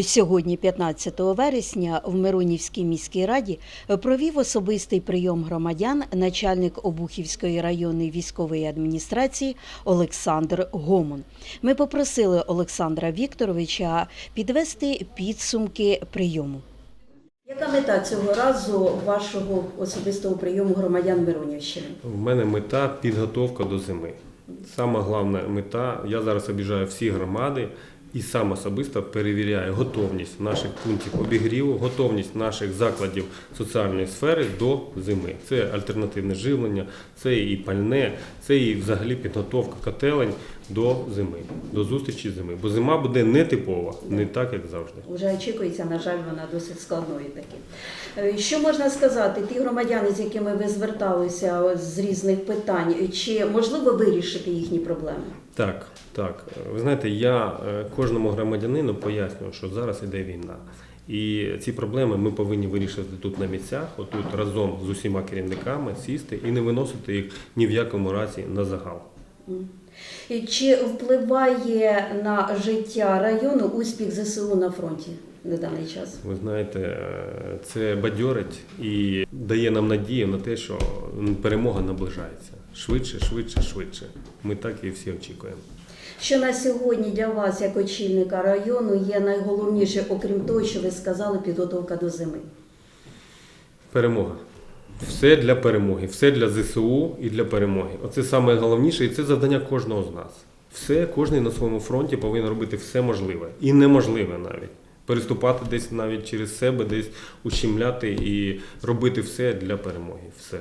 Сьогодні, 15 вересня, в Миронівській міській раді провів особистий прийом громадян начальник Обухівської районної військової адміністрації Олександр Гомон. Ми попросили Олександра Вікторовича підвести підсумки прийому. Яка мета цього разу вашого особистого прийому громадян Миронівщини? В мене мета підготовка до зими. Сама головна мета, я зараз обіжаю всі громади і сам особисто перевіряю готовність наших пунктів обігріву, готовність наших закладів соціальної сфери до зими. Це альтернативне живлення, це і пальне, це і взагалі підготовка котелень до зими, до зустрічі зими. Бо зима буде нетипова, не так, як завжди. Вже очікується, на жаль, вона досить складною таки. Е, Що можна сказати, ті громадяни, з якими ви зверталися з різних питань, чи можливо вирішити їхні проблеми? Так, так. Ви знаєте, я е, кожному громадянину пояснюю, що зараз іде війна. І ці проблеми ми повинні вирішити тут на місцях, отут разом з усіма керівниками сісти і не виносити їх ні в якому разі на загал. Чи впливає на життя району успіх ЗСУ на фронті на даний час? Ви знаєте, е, це бадьорить і дає нам надію на те, що перемога наближається швидше, швидше, швидше. Ми так і всі очікуємо. Що на сьогодні для вас, як очільника району, є найголовніше, окрім того, що ви сказали, підготовка до зими? Перемога. Все для перемоги, все для ЗСУ і для перемоги. Оце саме головніше, і це завдання кожного з нас. Все, кожен на своєму фронті повинен робити все можливе і неможливе навіть. Переступати десь навіть через себе, десь ущемляти і робити все для перемоги. Все.